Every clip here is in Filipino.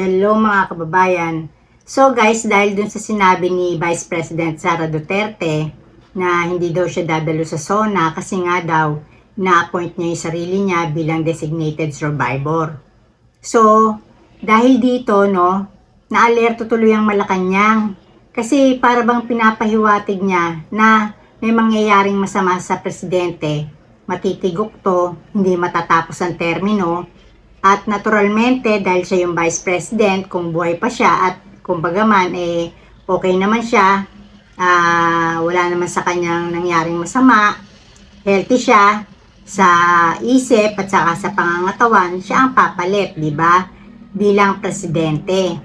Hello mga kababayan. So guys, dahil dun sa sinabi ni Vice President Sara Duterte na hindi daw siya dadalo sa SONA kasi nga daw na-appoint niya yung sarili niya bilang designated survivor. So, dahil dito, no, na-alerto tuloy ang Malacanang kasi para bang pinapahiwatig niya na may mangyayaring masama sa presidente, matitigok to, hindi matatapos ang termino, at naturalmente, dahil siya yung vice president, kung buhay pa siya at kumbaga man, eh, okay naman siya, ah, wala naman sa kanyang nangyaring masama, healthy siya, sa isip at saka sa pangangatawan, siya ang papalit, di ba? Bilang presidente.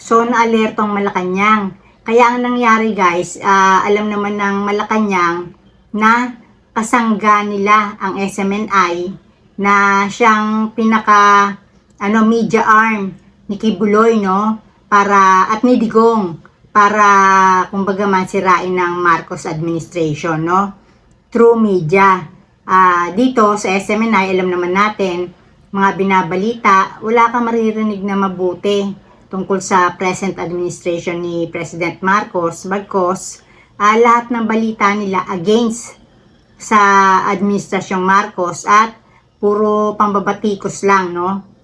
So, naalerto ang Malacanang. Kaya ang nangyari guys, ah, alam naman ng Malacanang na kasangga nila ang SMNI na siyang pinaka ano media arm ni Kibuloy no? Para at ni Digong para kumbaga man sirain ng Marcos administration no? Through media. Ah, dito sa SMNI alam naman natin mga binabalita wala kang maririnig na mabuti tungkol sa present administration ni President Marcos. Bagkos ah, lahat ng balita nila against sa administrasyong Marcos at puro pambabatikos lang, no?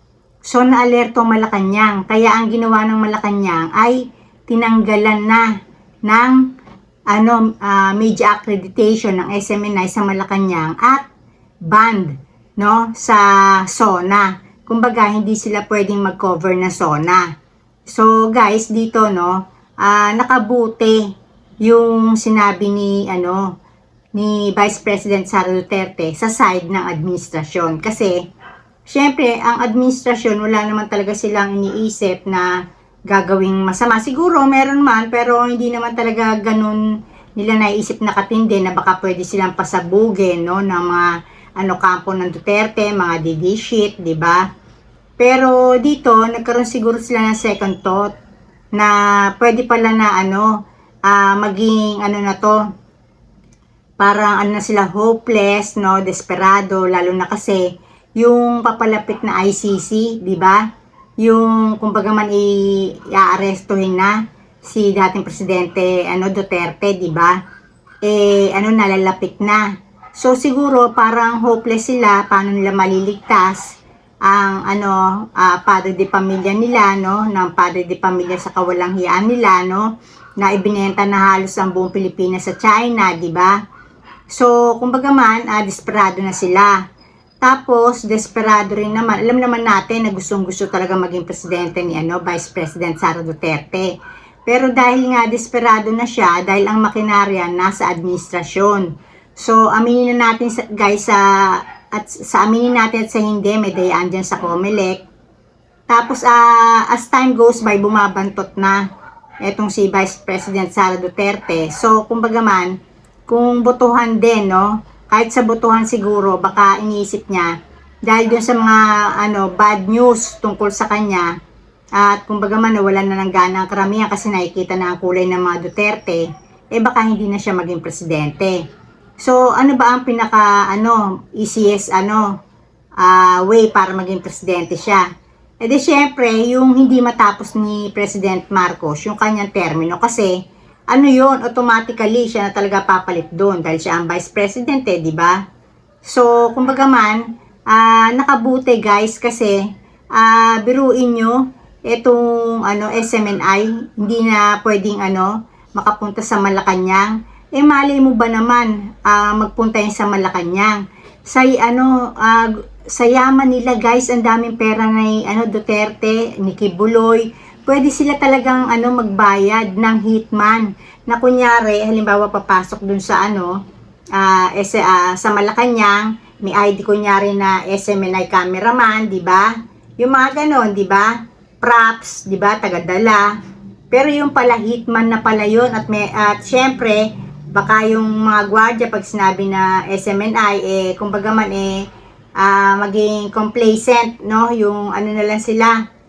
So, naalerto ang Malacanang. Kaya ang ginawa ng Malacanang ay tinanggalan na ng ano, ah, media accreditation ng SMNI sa Malacanang at banned, no, sa SONA. Kumbaga, hindi sila pwedeng mag-cover na SONA. So, guys, dito, no, ah, nakabuti yung sinabi ni, ano, ni Vice President Sara Duterte sa side ng administrasyon. Kasi, syempre, ang administrasyon, wala naman talaga silang iniisip na gagawing masama. Siguro, meron man, pero hindi naman talaga ganun nila naisip na katindi na baka pwede silang pasabugin, no, ng mga ano kampo ng Duterte, mga DD shit, di ba? Pero dito, nagkaroon siguro sila ng second thought na pwede pala na ano, ah, maging ano na to, parang ano na sila hopeless, no, desperado, lalo na kasi yung papalapit na ICC, di ba? Yung kumbaga man i-aarestuhin na si dating presidente ano Duterte, di ba? Eh ano nalalapit na. So siguro parang hopeless sila paano nila maliligtas ang ano ah, padre de pamilya nila no ng padre de pamilya sa kawalang hiyaan nila no na ibinenta na halos ang buong Pilipinas sa China, di ba? So, kumbaga man, ah, desperado na sila. Tapos, desperado rin naman. Alam naman natin na gustong-gusto talaga maging presidente ni ano, Vice President Sara Duterte. Pero dahil nga desperado na siya, dahil ang makinarya nasa administrasyon. So, aminin na natin sa- guys sa at sa aminin natin at sa hindi, may dayaan dyan sa Comelec. Tapos, ah, as time goes by, bumabantot na etong si Vice President Sara Duterte. So, kumbaga man, kung botohan din, no? Kahit sa botohan siguro, baka iniisip niya, dahil dun sa mga ano, bad news tungkol sa kanya, at kumbaga man, nawalan na ng gana ang karamihan kasi nakikita na ang kulay ng mga Duterte, eh baka hindi na siya maging presidente. So, ano ba ang pinaka, ano, easiest, ano, ah, way para maging presidente siya? E di syempre, yung hindi matapos ni President Marcos, yung kanyang termino, kasi ano yon automatically siya na talaga papalit doon dahil siya ang vice president eh, di ba? So, kumbaga man, ah, nakabuti guys kasi ah, biruin nyo itong ano, SMNI, hindi na pwedeng ano, makapunta sa Malacanang. Eh, mali mo ba naman ah, magpunta yun sa Malacanang? Sa ano, ah, sa yaman nila guys, ang daming pera ni ano, Duterte, ni Kibuloy, pwede sila talagang ano magbayad ng hitman na kunyari halimbawa papasok dun sa ano ah ese, ah, sa Malacanang may ID kunyari na SMNI cameraman, di ba? Yung mga ganon, di ba? Props, di ba? Tagadala. Pero yung pala hitman na pala yun at may at syempre baka yung mga gwardiya pag sinabi na SMNI eh kumbaga man eh ah, maging complacent, no? Yung ano na lang sila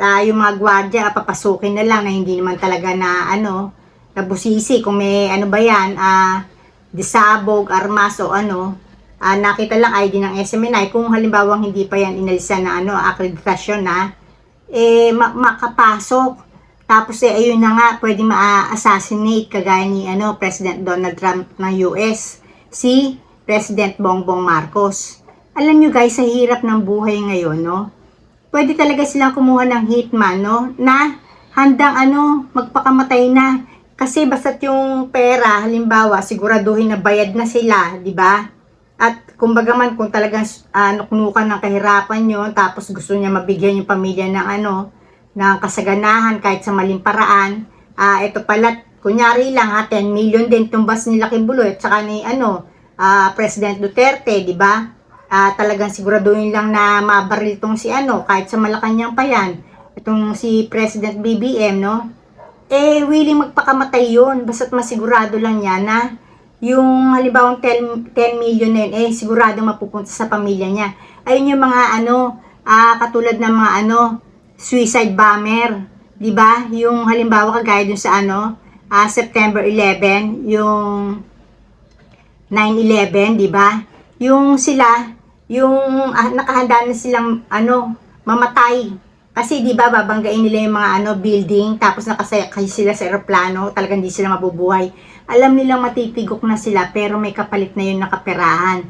ah, yung mga gwardiya papasukin na lang na hindi naman talaga na ano nabusisi kung may ano ba yan ah, disabog, armas o ano ah, nakita lang ID ng SMNI kung halimbawang hindi pa yan inalisan na ano, akreditasyon na eh, ma- makapasok. Tapos eh, ayun na nga, pwede ma-assassinate kagaya ni ano, President Donald Trump ng US, si President Bongbong Marcos. Alam nyo guys, sa hirap ng buhay ngayon, no? Pwede talaga silang kumuha ng hitman, no? Na handang ano, magpakamatay na. Kasi basta't yung pera, halimbawa, siguraduhin na bayad na sila, di ba? At kumbaga man, kung talagang uh, nuknukan ng kahirapan yun, tapos gusto niya mabigyan yung pamilya ng ano, ng kasaganahan kahit sa maling paraan, ah ito pala, kunyari lang ha, 10 million din tumbas ni Lucky Buloy at saka ni ano, ah, President Duterte, di ba? Ah, talagang siguraduhin lang na mabaril tong si ano, kahit sa Malacanang pa yan, itong si President BBM, no? Eh, willing magpakamatay yun, basta't masigurado lang niya na yung halimbawa 10, 10 million na yun, eh, sigurado mapupunta sa pamilya niya. Ayun yung mga ano, ah, katulad ng mga ano, suicide bomber, 'di ba? Yung halimbawa kagaya dun sa ano, ah, September 11, yung 9/11, 'di ba? Yung sila, yung ah, nakahanda na silang ano, mamatay. Kasi 'di ba babanggain nila yung mga ano building tapos nakasakay sila sa eroplano, talagang hindi sila mabubuhay. Alam nilang matitigok na sila pero may kapalit na yung nakaperahan.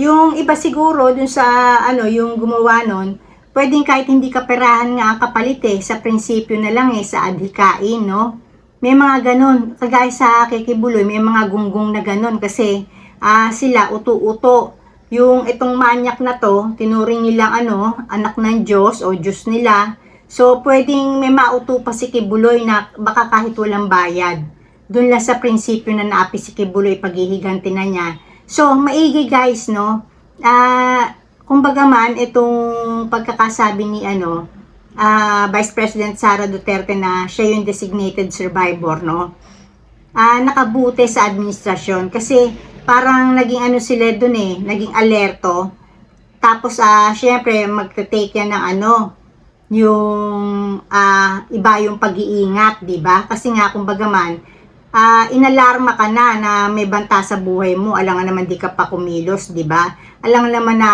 Yung iba siguro dun sa ano, yung gumawa nun, pwedeng kahit hindi kaperahan nga kapalit eh, sa prinsipyo na lang eh, sa adhikain, no? May mga ganon, kagaya sa kikibuloy, may mga gunggong na ganon kasi ah sila uto-uto. Yung itong manyak na to, tinuring nilang ano, anak ng Diyos o Diyos nila. So, pwedeng may mauto pa si Kibuloy na baka kahit walang bayad. Doon lang sa prinsipyo na naapi si Kibuloy paghihiganti na niya. So, maigi guys, no? Ah, kumbaga man, itong pagkakasabi ni ano, ah, Vice President Sara Duterte na siya yung designated survivor, no? Ah, nakabuti sa administrasyon kasi parang naging ano sila dun eh, naging alerto. Tapos ah, syempre magte-take yan ng ano, yung ah, iba yung pag-iingat, 'di ba? Kasi nga kumbaga man, ah, inalarma ka na na may banta sa buhay mo, alangan naman di ka pa kumilos, 'di ba? Alangan naman na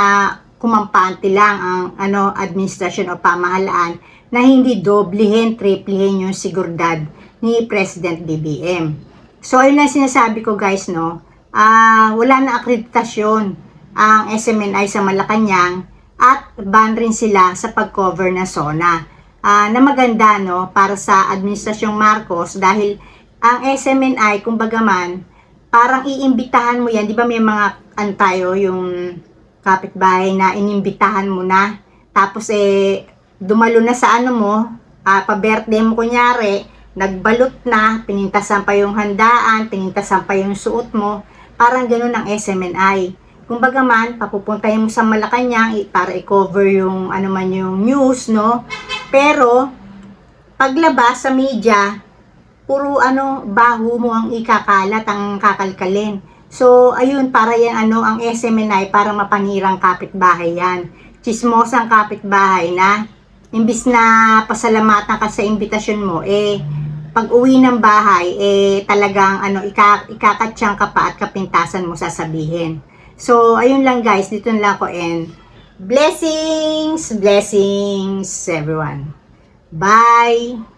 kumampante lang ang ano administrasyon o pamahalaan na hindi doblehin, triplehin yung sigurdad ni President BBM. So ayun lang sinasabi ko guys no. Ah, wala na akreditasyon ang SMNI sa Malacanang at ban rin sila sa pag-cover na zona. Ah, na maganda no para sa administrasyong Marcos dahil ang SMNI kumbaga man parang iimbitahan mo yan, 'di ba may mga antayo yung kapitbahay na inimbitahan mo na. Tapos eh, dumalo na sa ano mo, ah, pa-birthday mo kunyari, nagbalot na, pinintasan pa yung handaan, pinintasan pa yung suot mo. Parang ganun ang SMNI. Kumbaga man, papupuntahin mo sa Malacanang para i-cover yung ano man yung news, no? Pero, paglabas sa media, puro ano, baho mo ang ikakalat, ang kakalkalin. So, ayun, para yan ano, ang SMNI, para mapanirang kapitbahay yan. Chismosang kapitbahay na, imbis na pasalamatan ka sa imbitasyon mo, eh, pag uwi ng bahay, eh, talagang, ano, ika, ikakatsyang ka pa at kapintasan mo sasabihin. So, ayun lang guys, dito na lang ako and blessings, blessings everyone. Bye!